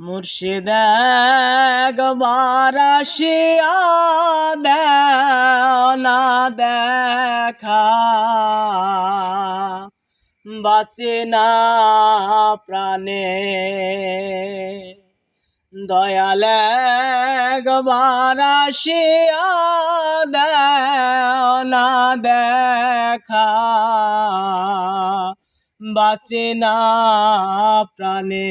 মুর্শিদ একবার আসিয়া দেও না দেখা। বাঁচে না প্রাণে। দয়াল একবার আসিয়া দেও না দেখা। বাঁচে না প্রাণে।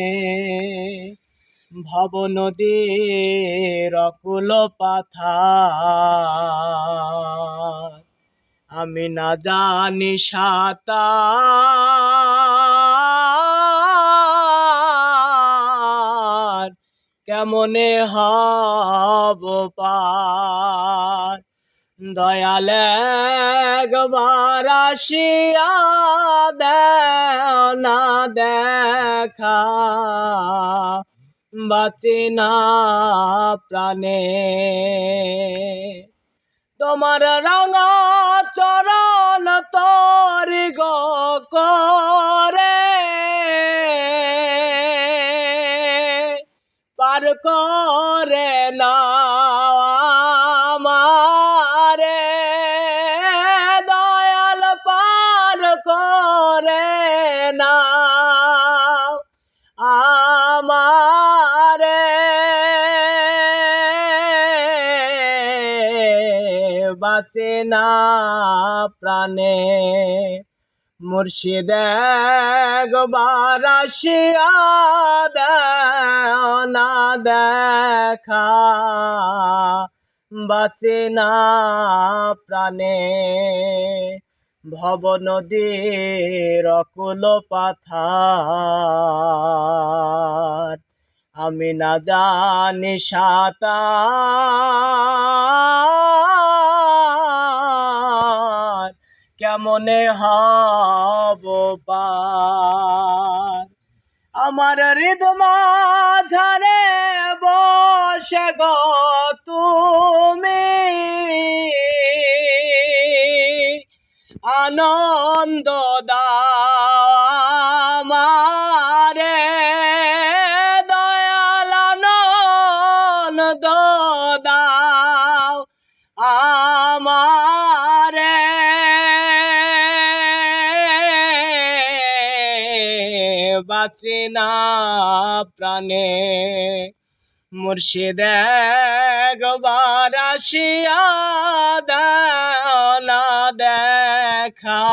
ভব নদীর অকুল পাথা আমি না জানি সাঁতার কেমনে হব পার। দয়াল একবার আসিয়া দেও না দেখা। বাঁচে না প্রাণে। তোমার রাঙা চরণ তরি করে পার করে না আমারে। দয়াল পার বাঁচে না প্রাণে। মুর্শিদ একবার না দেখা। বাঁচে না প্রাণে। ভব নদীর অকুল পাথার। আমি না জানি সাঁতার। কেমনে হব আমার হৃদমা বসে গো তুমি। আনন্দ দামারে দয়াল আনন্দ দাও। আমারে বাঁচে না প্রাণে। মুর্শিদ একবার আসিয়া না দেখা।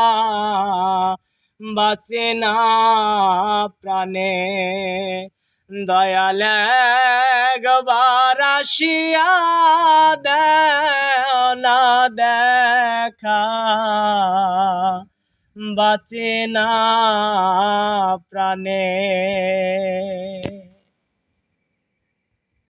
বাঁচে না প্রাণে। দয়াল একবার আসিয়া না দেখা। বাঁচে না প্রাণে